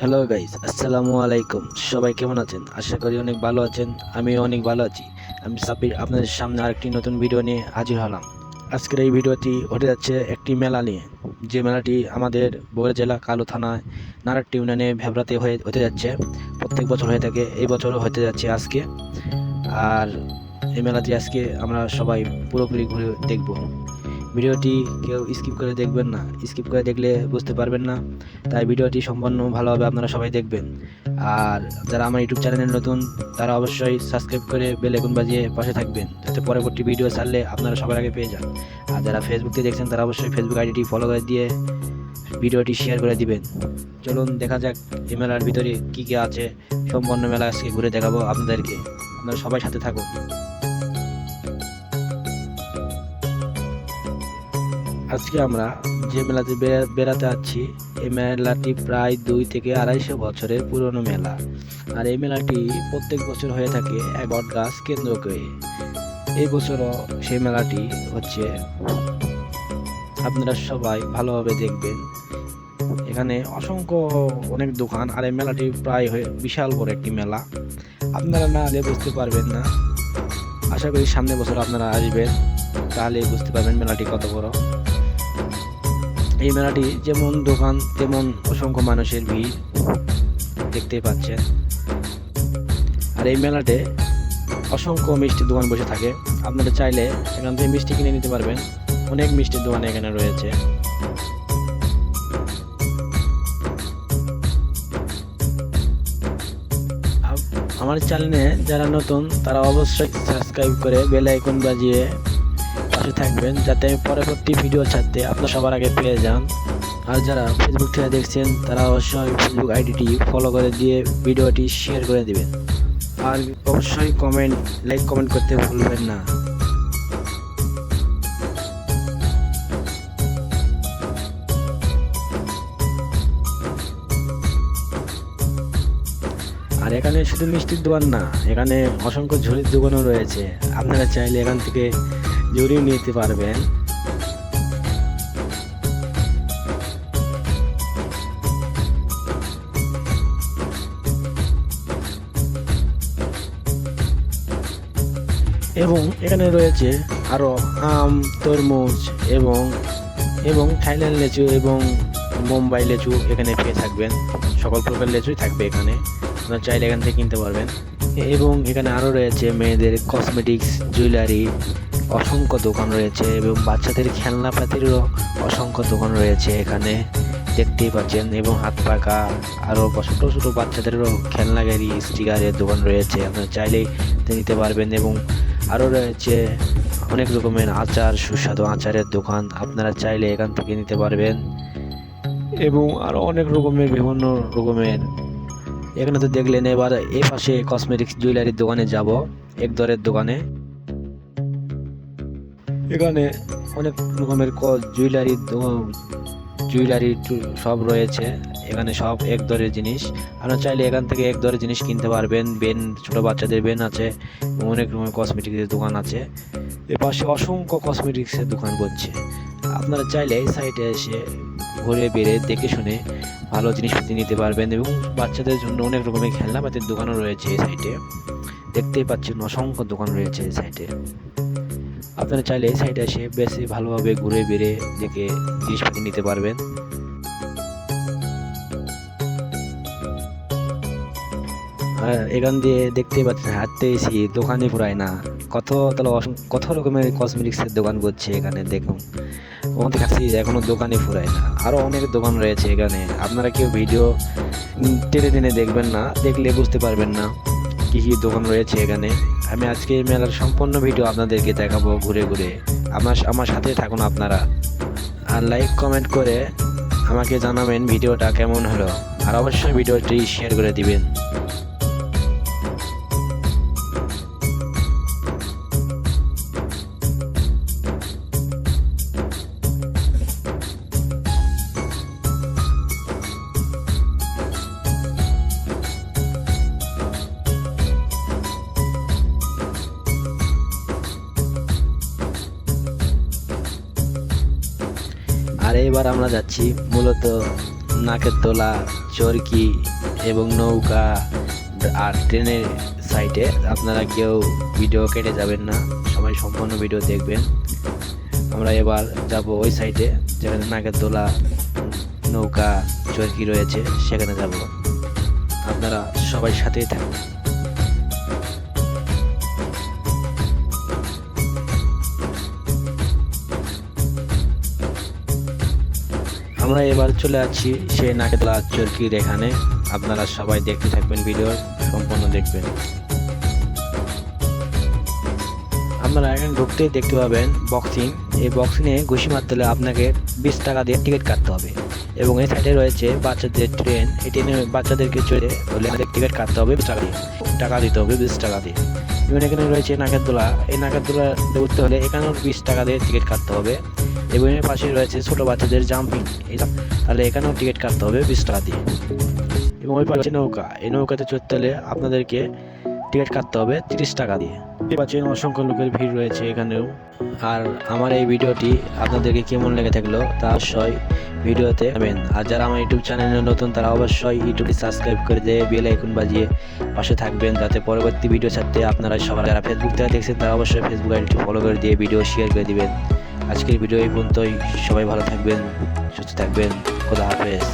Hello guys আসসালামু আলাইকুম সবাই কেমন আছেন? আশা করি অনেক ভালো আছেন। আমিও অনেক ভালো আছি। আমি সাব্বির, আপনাদের সামনে আরেকটি নতুন ভিডিও নিয়ে হাজির হলাম। আজকের এই ভিডিওটি হতে যাচ্ছে একটি মেলা নিয়ে। যে মেলাটি আমাদের বগুড়া জেলা কালো থানায় নারাটি ইউনিয়নে ভেবরাতে হয়ে, হতে যাচ্ছে। প্রত্যেক বছর হয়ে থাকে, এই বছরও হতে যাচ্ছে আজকে। আর এই মেলাটি আজকে আমরা সবাই পুরোপুরি ঘুরে দেখব। ভিডিওটি কেউ স্কিপ করে দেখবেন না। স্কিপ করে দেখলে বুঝতে পারবেন না। তাই ভিডিওটি সম্পূর্ণ ভালোভাবে আপনারা সবাই দেখবেন। আর যারা আমার ইউটিউব চ্যানেলে নতুন, তারা অবশ্যই সাবস্ক্রাইব করে বেল আইকন বাজিয়ে পাশে থাকবেন। যাতে পরবর্তী ভিডিও ছাড়লে আপনারা সবার আগে পেয়ে যান। আর যারা ফেসবুকে দেখছেন, তারা অবশ্যই ফেসবুক আইডিটি ফলো করে দিয়ে ভিডিওটি শেয়ার করে দিবেন। চলুন দেখা যাক এই মেলার ভিতরে কী কী আছে। সম্পন্ন মেলা আজকে ঘুরে দেখাবো আপনাদেরকে। আপনারা সবাই সাথে থাকুন। আজকে আমরা যে মেলাতে বেড়াতে যাচ্ছি, এই মেলাটি প্রায় দুই থেকে আড়াইশো বছরের পুরনো মেলা। আর এই মেলাটি প্রত্যেক বছর হয়ে থাকে বট গাছ কেন্দ্র করে। এই বছরও সেই মেলাটি হচ্ছে। আপনারা সবাই ভালোভাবে দেখবেন। এখানে অসংখ্য অনেক দোকান, আর এই মেলাটি প্রায় হয়ে বিশাল বড় একটি মেলা। আপনারা না আগে বুঝতে পারবেন না। আশা করি সামনের বছর আপনারা আসবেন। তাহলে বুঝতে পারবেন মেলাটি কত বড়। এই মেলাটি যেমন দোকান, তেমন অসংখ্য মানুষের ভিড় দেখতেই পাচ্ছেন। আর এই মেলাতে অসংখ্য মিষ্টির দোকান বসে থাকে। আপনারা চাইলে এখান থেকে মিষ্টি কিনে নিতে পারবেন। অনেক মিষ্টির দোকান এখানে রয়েছে। আমার চ্যানেলে যারা নতুন, তারা অবশ্যই সাবস্ক্রাইব করে বেল আইকন বাজিয়ে পাশে থাকবেন যাতে পরবর্তী ভিডিও ছাড়তে আপনার সবার আগে পেয়ে যান। আর যারা ফেসবুক থেকে দেখছেন, তারা অবশ্যই ফেসবুক আইডিটি ফলো করে দিয়ে ভিডিওটি শেয়ার করে দিবেন। আর অবশ্যই কমেন্ট লাইক কমেন্ট করতে ভুলবেন না। আর এখানে শুধু মিষ্টির দোকান না, এখানে অসংখ্য ঝুড়ির দোকানও রয়েছে। আপনারা চাইলে এখান থেকে ঝুড়িও নিতে পারবেন। এবং এখানে রয়েছে আরও আম, তরমুজ এবং এবং থাইল্যান্ড লেচু এবং মুম্বাই লেচু এখানে পেয়ে থাকবেন। সকল প্রকার লেচুই থাকবে এখানে। আপনারা চাইলে এখান থেকে কিনতে পারবেন। এবং এখানে আরও রয়েছে মেয়েদের কসমেটিক্স জুয়েলারি অসংখ্য দোকান রয়েছে এবং বাচ্চাদের খেলনাপাতিরও অসংখ্য দোকান রয়েছে এখানে। দেখতেই পাচ্ছেন এবং হাত পাকা আরও ছোটো ছোটো বাচ্চাদেরও খেলনা গাড়ি, স্টিকারের দোকান রয়েছে। আপনারা চাইলেই নিতে পারবেন এবং আরও রয়েছে অনেক রকমের আচার, সুস্বাদু আচারের দোকান। আপনারা চাইলে এখান থেকে নিতে পারবেন এবং আরও অনেক রকমের, বিভিন্ন রকমের। এখানে তো দেখলেন এবার এই পাশে কসমেটিক্স জুয়েলারির দোকানে যাব, এক দরের দোকানে। এখানে অনেক রকমের জুয়েলারির জুয়েলারি সব রয়েছে। এখানে সব এক দরের জিনিস। আপনারা চাইলে এখান থেকে এক দরের জিনিস কিনতে পারবেন। বেন, ছোট বাচ্চাদের বেন আছে অনেক রকমের কসমেটিক্সের দোকান আছে। এ পাশে অসংখ্য কসমেটিক্সের দোকান বলছে আপনারা চাইলে এই সাইডে এসে ঘুরে বেড়ে দেখে শুনে ভালো জিনিসপাতি নিতে পারবেন, এবং বাচ্চাদের জন্য অনেক রকমের খেলনাপাতির দোকানও রয়েছে এই সাইডে দেখতেই পাচ্ছেন অসংখ্য দোকান রয়েছে এই সাইডে আপনারা চাইলে এই সাইডে এসে বেশি ভালোভাবে ঘুরে বেড়ে দেখে জিনিসপাতি নিতে পারবেন। এখান দিয়ে দেখতে পাচ্ছেন, হাঁটতে এসি দোকানে পুরায় না। কত তাহলে কত রকমের কসমেটিক্সের দোকান করছে এখানে, দেখুন। আমাদের থেকে আসছি এখনও দোকানে ফুরায় না। আরও অনেক দোকান রয়েছে এখানে। আপনারা কেউ ভিডিও টেনে টেনে দেখবেন না, দেখলে বুঝতে পারবেন না। কী কি দোকান রয়েছে এখানে? আমি আজকে এই মেলার সম্পূর্ণ ভিডিও আপনাদেরকে দেখাবো ঘুরে ঘুরে। আমার আমার সাথে থাকুন আপনারা। আর লাইক কমেন্ট করে আমাকে জানাবেন ভিডিওটা কেমন হলো। আর অবশ্যই ভিডিওটি শেয়ার করে দিবেন। আর এবার আমরা যাচ্ছি মূলত নাকের তোলা, চরকি এবং নৌকা আর ট্রেনের সাইটে আপনারা কেউ ভিডিও কেটে যাবেন না, সবাই সম্পূর্ণ ভিডিও দেখবেন। আমরা এবার যাব ওই সাইটে যেখানে নাকের তোলা, নৌকা, চরকি রয়েছে, সেখানে যাব। আপনারা সবাই সাথেই থাকবেন। আমরা এবার চলে যাচ্ছি সেই নাকেতলা চরকির এখানে। আপনারা সবাই দেখতে থাকবেন ভিডিও, সম্পূর্ণ দেখবেন। আপনারা এখানে ঢুকতেই দেখতে পাবেন বক্সিং এই বক্সিংয়ে ঘুষি মারতে হলে আপনাকে বিশ টাকা দিয়ে টিকিট কাটতে হবে। এবং এই সাইডে রয়েছে বাচ্চাদের ট্রেন এই ট্রেনে বাচ্চাদেরকে চড়ে হলে টিকিট কাটতে হবে দিয়ে। টাকা দিতে হবে বিশ টাকা দিয়ে। এবং এখানে রয়েছে নাগারদোলা। এই নাকেরদোলা উঠতে হলে এখানেও বিশ টাকা দিয়ে টিকিট কাটতে হবে। এবং এর পাশে রয়েছে ছোট বাচ্চাদের জাম্পিং তাহলে এখানেও টিকিট কাটতে হবে বিশ টাকা দিয়ে। এবং ওই পাশে নৌকা, এই নৌকাতে চড়তে হলে আপনাদেরকে টিকিট কাটতে হবে তিরিশ টাকা দিয়ে। এ পাশে অসংখ্য লোকের ভিড় রয়েছে এখানেও। আর আমার এই ভিডিওটি আপনাদেরকে কেমন লেগে থাকল তা অবশ্যই ভিডিওতে যাবেন। আর যারা আমার ইউটিউব চ্যানেলে নতুন, তারা অবশ্যই ইউটিউবটি সাবস্ক্রাইব করে দিয়ে বেল আইকন বাজিয়ে পাশে থাকবেন যাতে পরবর্তী ভিডিও ছাড়তে আপনারা সবার যারা ফেসবুক থেকে দেখছেন, তারা অবশ্যই ফেসবুক আইডিটি ফলো করে দিয়ে ভিডিও শেয়ার করে দিবেন। আজকের ভিডিও এই পর্যন্তই। সবাই ভালো থাকবেন, সুস্থ থাকবেন। খোদা হাফেজ।